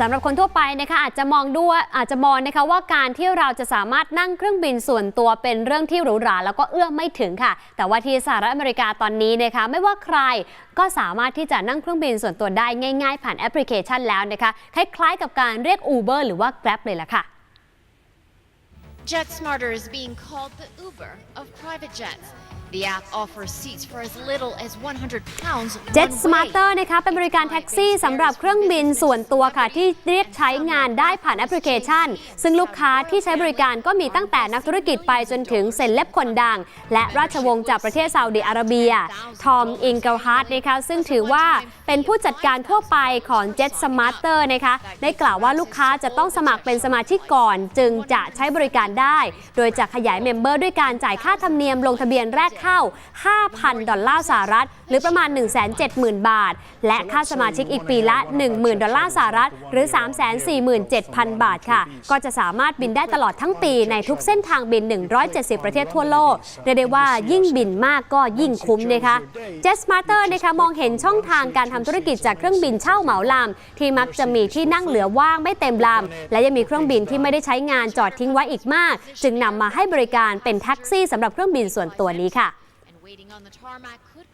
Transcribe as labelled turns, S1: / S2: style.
S1: สำหรับคนทั่วไปนะคะอาจจะมองด้วยอาจจะมองนะคะว่าการที่เราจะสามารถนั่งเครื่องบินส่วนตัวเป็นเรื่องที่หรูหราแล้วก็เอื้อมไม่ถึงค่ะ แต่ว่าที่สหรัฐอเมริกาตอนนี้นะคะไม่ว่าใครก็สามารถที่จะนั่งเครื่องบินส่วนตัวได้ง่ายๆ ผ่านแอปพลิเคชันแล้วนะคะคล้ายๆกับการเรียก Uber หรือว่า Grab เลยล่ะค่ะ
S2: JetSmarter is being called the Uber of private jets. The app offers seats for as little as 100 pounds
S1: Jet
S2: one way.
S1: Smarter นะคะเป็นบริการแท็กซี่สำหรับเครื่องบินส่วนตัวค่ะ ที่เรียกใช้งานได้ผ่านแอปพลิเคชัน ซึ่งลูกค้าที่ใช้บริการก็มีตั้งแต่นักธุรกิจไปจนถึงเซเลบคนดัง และราชวงศ์จากประเทศซาอุดิอาระเบีย ทอม อิงเกลฮาร์ดนะคะซึ่งถือว่าเป็นผู้จัดการทั่วไปของ Jet Smarter นะคะได้กล่าวว่าลูกค้าจะต้องสมัครเป็นสมาชิกก่อน จึงจะใช้บริการได้ โดยจะขยายเมมเบอร์ด้วยการจ่ายค่าธรรมเนียมลงทะเบียนแรกเข้า 5,000 ดอลลาร์สหรัฐ หรือประมาณ 170,000 บาท และค่าสมาชิกอีกปีละ 10,000 ดอลลาร์สหรัฐ หรือ 347,000 บาทค่ะ ก็จะสามารถบินได้ตลอดทั้งปีในทุกเส้นทางบิน 170 ประเทศทั่วโลกเรียกได้ว่ายิ่งบินมากก็ยิ่งคุ้มนะคะ Jet Smarter นะคะมองเห็นช่องทางการทำธุรกิจจากเครื่องบินเช่าเหมาลำที่มักจะมีที่นั่งเหลือว่างไม่เต็มลำและยังมีเครื่องบินที่ไม่ได้ใช้งานจอดทิ้งไว้อีกมาก จึงนำมาให้บริการเป็นแท็กซี่สำหรับเครื่องบินส่วนตัวนี้ค่ะ
S2: waiting on the tarmac could